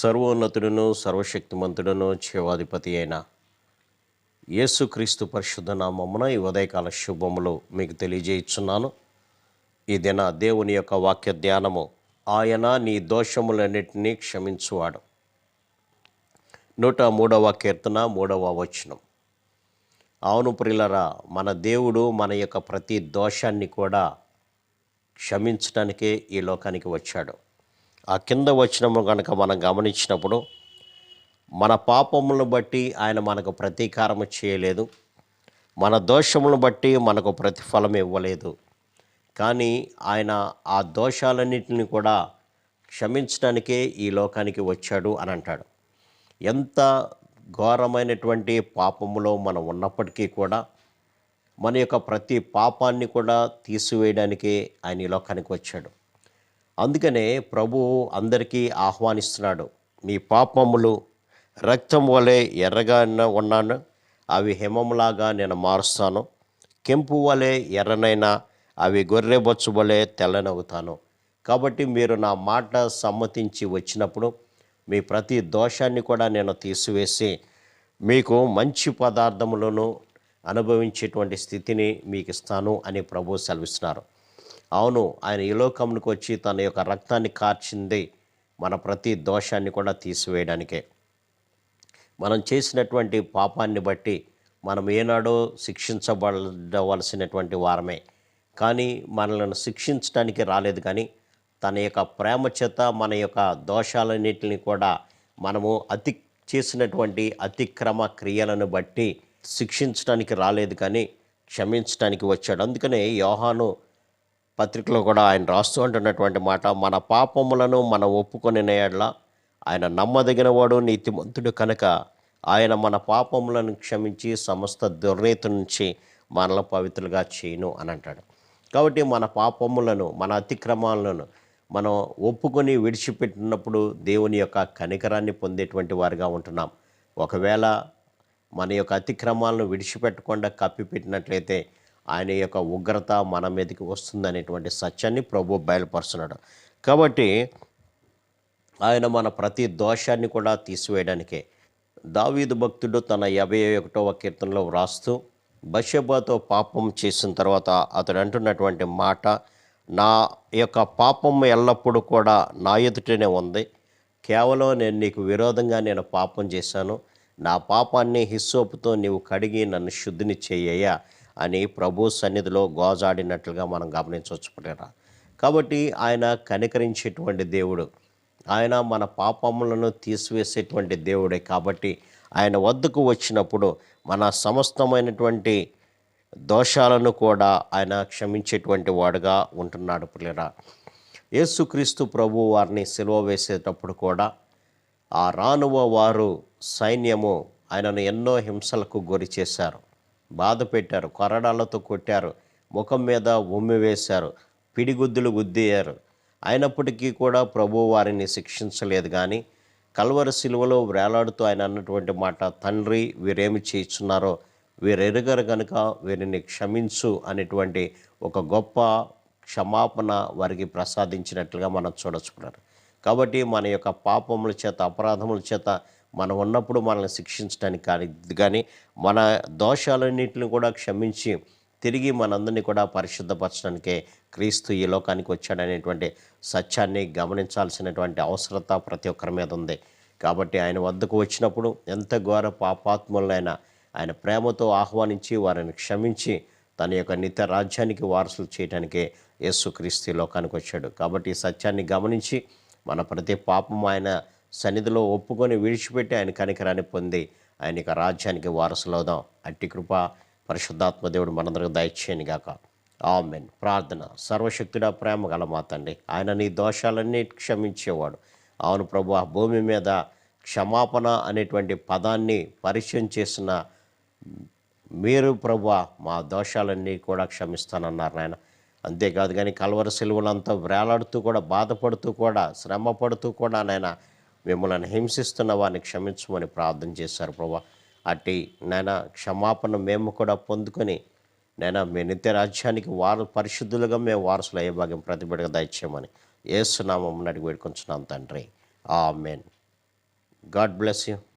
సర్వోన్నతుడును సర్వశక్తిమంతుడును జీవాధిపతి అయిన యేసుక్రీస్తు పరిశుద్ధ నామమున ఈ ఉదయకాల శుభములు మీకు తెలియజేయుచున్నాను. ఈ దిన దేవుని యొక్క వాక్య ధ్యానము ఆయన నీ దోషములన్నిటినీ క్షమించువాడు. నూట మూడవ కీర్తన మూడవ వచనం. అవును ప్రిలరా మన దేవుడు మన యొక్క ప్రతి దోషాన్ని కూడా క్షమించడానికే ఈ లోకానికి వచ్చాడు. ఆ కింద వచ్చినము కనుక మనం గమనించినప్పుడు మన పాపములను బట్టి ఆయన మనకు ప్రతీకారం చేయలేదు. మన దోషములను బట్టి మనకు ప్రతిఫలం ఇవ్వలేదు. కానీ ఆయన ఆ దోషాలన్నింటిని కూడా క్షమించడానికే ఈ లోకానికి వచ్చాడు అని అంటాడు. ఎంత ఘోరమైనటువంటి పాపములో మనం ఉన్నప్పటికీ కూడా మన యొక్క ప్రతి పాపాన్ని కూడా తీసివేయడానికే ఆయన ఈ లోకానికి వచ్చాడు. అందుకనే ప్రభు అందరికీ ఆహ్వానిస్తున్నాడు మీ పాపములు రక్తం వలె ఎర్రగా ఉన్నాను అవి హిమములాగా నేను మారుస్తాను కెంపు వలె ఎర్రనైనా అవి గొర్రెబొచ్చు వలె తెల్లనవుతాను కాబట్టి మీరు నా మాట సమ్మతించి వచ్చినప్పుడు మీ ప్రతి దోషాన్ని కూడా నేను తీసివేసి మీకు మంచి పదార్థములను అనుభవించేటువంటి స్థితిని మీకు ఇస్తాను అని ప్రభు సెలవిస్తున్నారు. అవును ఆయన ఈ లోకమునికి వచ్చి తన యొక్క రక్తాన్ని కార్చింది మన ప్రతి దోషాన్ని కూడా తీసివేయడానికే. మనం చేసినటువంటి పాపాన్ని బట్టి మనం ఏనాడో శిక్షించబడవలసినటువంటి వారమే. కానీ మనల్ని శిక్షించడానికి రాలేదు కానీ తన యొక్క ప్రేమ చేత మన యొక్క దోషాలన్నింటిని కూడా మనము అతి చేసినటువంటి అతిక్రమ క్రియలను బట్టి శిక్షించడానికి రాలేదు కానీ క్షమించడానికి వచ్చాడు. అందుకనే యోహాను పత్రికలో కూడా ఆయన రాస్తూ అంటున్నటువంటి మాట మన పాపములను మనం ఒప్పుకొని ఎడల ఆయన నమ్మదగిన వాడు నీతిమంతుడు కనుక ఆయన మన పాపములను క్షమించి సమస్త దుర్నీతి నుంచి మనల పవిత్రులుగా చేయను అని అంటాడు. కాబట్టి మన పాపములను మన అతిక్రమాలను మనం ఒప్పుకొని విడిచిపెట్టినప్పుడు దేవుని యొక్క కనికరాన్ని పొందేటువంటి వారిగా ఉంటున్నాం. ఒకవేళ మన యొక్క అతిక్రమాలను విడిచిపెట్టకుండా కప్పిపెట్టినట్లయితే ఆయన యొక్క ఉగ్రత మన మీదకి వస్తుందనేటువంటి సత్యాన్ని ప్రభు బయలుపరుస్తున్నాడు. కాబట్టి ఆయన మన ప్రతి దోషాన్ని కూడా తీసివేయడానికే దావీదు భక్తుడు తన యాభై ఒకటవ కీర్తనలో వ్రాస్తూ బషబాతో పాపం చేసిన తర్వాత అతడు అంటున్నటువంటి మాట నా యొక్క పాపం ఎల్లప్పుడూ కూడా నా ఎదుటనే ఉంది. కేవలం నేను నీకు విరోధంగా నేను పాపం చేశాను. నా పాపాన్ని హిస్సోపుతో నీవు కడిగి నన్ను శుద్ధిని చేయ్యా అని ప్రభు సన్నిధిలో గోజాడినట్లుగా మనం గమనించవచ్చు ప్రియరా. కాబట్టి ఆయన కనికరించేటువంటి దేవుడు. ఆయన మన పాపములను తీసివేసేటువంటి దేవుడే. కాబట్టి ఆయన వద్దకు వచ్చినప్పుడు మన సమస్తమైనటువంటి దోషాలను కూడా ఆయన క్షమించేటువంటి వాడుగా ఉంటున్నాడు పిల్లరా యేసుక్రీస్తు ప్రభు వారిని సిలువ వేసేటప్పుడు కూడా ఆ రానువ వారు సైన్యము ఆయనను ఎన్నో హింసలకు గురి చేశారు. బాధ పెట్టారు కొరడాలతో కొట్టారు ముఖం మీద ఉమ్మి వేశారు పిడిగుద్దులు గుద్దేయారు. అయినప్పటికీ కూడా ప్రభు వారిని శిక్షించలేదు కానీ కల్వర శిలువలో వేలాడుతూ ఆయన అన్నటువంటి మాట తండ్రి వీరేమి చేస్తున్నారో వీరెరుగరు కనుక వీరిని క్షమించు అనేటువంటి ఒక గొప్ప క్షమాపణ వారికి ప్రసాదించినట్లుగా మనం చూడచుకున్నారు కాబట్టి మన యొక్క పాపముల చేత అపరాధముల చేత మనం ఉన్నప్పుడు మనల్ని శిక్షించడానికి కానీ కానీ మన దోషాలన్నింటిని కూడా క్షమించి తిరిగి మనందరినీ కూడా పరిశుద్ధపరచడానికే క్రీస్తు ఈ లోకానికి వచ్చాడనేటువంటి సత్యాన్ని గమనించాల్సినటువంటి అవసరత ప్రతి ఒక్కరి మీద ఉంది. కాబట్టి ఆయన వద్దకు వచ్చినప్పుడు ఎంత ఘోర పాపాత్ములైనా ఆయన ప్రేమతో ఆహ్వానించి వారిని క్షమించి తన యొక్క నిత్య రాజ్యానికి వారసులు చేయడానికే యేసుక్రీస్తు ఈ లోకానికి వచ్చాడు. కాబట్టి ఈ సత్యాన్ని గమనించి మన ప్రతి పాపం ఆయన సన్నిధిలో ఒప్పుకొని విడిచిపెట్టి ఆయన కనికరాన్ని పొంది ఆయన యొక్క రాజ్యానికి వారసులవుదాం. అట్టి కృప పరిశుద్ధాత్మ దేవుడు మనందరికి దయచేయని గాక. ఆమెన్. ప్రార్థన. సర్వశక్తుడా ప్రేమ గల మాతండి ఆయన నీ దోషాలన్నీ క్షమించేవాడు. అవును ప్రభు ఆ భూమి మీద క్షమాపణ అనేటువంటి పదాన్ని పరిచయం చేసిన మీరు ప్రభు మా దోషాలన్నీ కూడా క్షమిస్తానన్నారు నాయన. అంతేకాదు కానీ కలవర సెలవులంతా వేలాడుతూ కూడా బాధపడుతూ కూడా శ్రమ పడుతూ కూడా నాయన మిమ్మల్ని హింసిస్తున్న వారిని క్షమించమని ప్రార్థన చేశారు ప్రభా. అట్టి నాయన క్షమాపణ మేము కూడా పొందుకొని నేను మీ నిత్య రాజ్యానికి వారు పరిశుద్ధులుగా మేము వారసులు అయ్యే భాగ్యం ప్రతిబిడగా దయచేయమని ఏసునామం అడిగి పెట్టుకుంటున్నాం తండ్రి. ఆ ఆమెన్. God bless you.